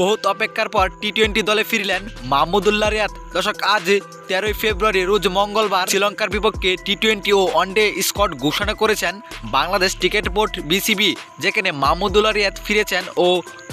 বহুত অপেক্ষার পর টি টোয়েন্টি দলে ফিরলেন মাহমুদুল্লাহ রিয়াদ। দর্শক আজ তেরোই ফেব্রুয়ারি রোজ মঙ্গলবার শ্রীলঙ্কার বিপক্ষে টি টোয়েন্টি ও ওয়ানডে স্কট ঘোষণা করেছেন বাংলাদেশ ক্রিকেট বোর্ড বিসিবি যেখানে মাহমুদুল্লাহ রিয়াদ ফিরেছেন ও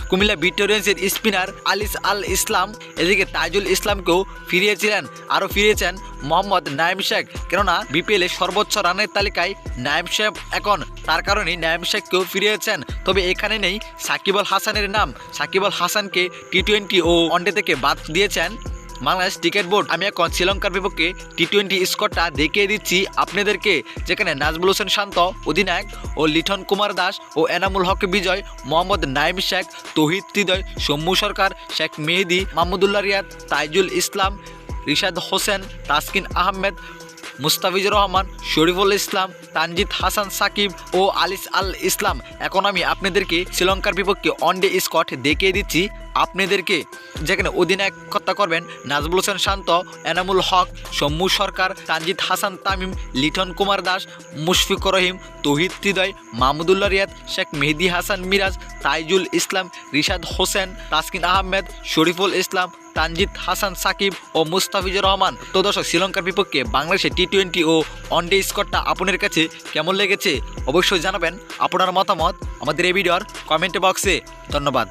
কুমিল্লা ভিক্টোরিয়ান্সের স্পিনার আলিস আল ইসলাম। এদিকে তাইজুল ইসলামকেও ফিরিয়েছিলেন, আরও ফিরিয়েছেন মোহাম্মদ নাইম শেখ। কেননা বিপিএলে সর্বোচ্চ রানের তালিকায় নাইম শেখ এখন। তার কারণেই নাইম শেখকেও ফিরিয়েছেন। তবে এখানে নেই সাকিব আল হাসানের নাম। সাকিব আল হাসানকে টি টোয়েন্টি ও ওয়ানডে থেকে বাদ দিয়েছেন বাংলাদেশ ক্রিকেট বোর্ড আমি এখন শ্রীলঙ্কার বিপক্ষে টি টোয়েন্টি স্কোরটা দেখিয়ে দিচ্ছি আপনাদেরকে, যেখানে নাজবুল হোসেন শান্ত, অধিনায়ক ও লিঠন কুমার দাস ও এনামুল হক বিজয়, মোহাম্মদ নাইম শেখ, তহিদ হৃদয় সৌম্য সরকার, শেখ মেহেদি, মাহমুদুল্লাহ রিয়াদ, তাইজুল ইসলাম, রিশাদ হোসেন, তাসকিন আহমেদ, মুস্তাফিজুর রহমান, শরীফুল ইসলাম, তানজিদ হাসান সাকিব ও আলিস আল ইসলাম। এখন আমি আপনাদেরকে শ্রীলঙ্কার বিপক্ষে ওয়ানডে স্কট দেখিয়ে দিচ্ছি আপনাদেরকে যেখানে অধিনায়কত্বা করবেন নাজবুল হোসেন শান্ত, এনামুল হক সম্মু সরকার, তানজিদ হাসান, তামিম, লিটন কুমার দাস, মুশফিকুর রহিম, তহিদ হৃদয়, মাহমুদুল্লাহ রিয়াদ, শেখ মেহেদি হাসান মিরাজ, তাইজুল ইসলাম, রিশাদ হোসেন, তাসকিন আহমেদ, শরীফুল ইসলাম, তানজিদ হাসান সাকিব ও মুস্তাফিজুর রহমান। তো দর্শক, শ্রীলঙ্কার বিপক্ষে বাংলাদেশের টি টোয়েন্টি ও ওয়ানডে স্কোরটা আপনার কাছে কেমন লেগেছে? অবশ্যই জানাবেন। আপনার মতামত আমাদের এই ভিডিওর কমেন্ট বক্সে। ধন্যবাদ।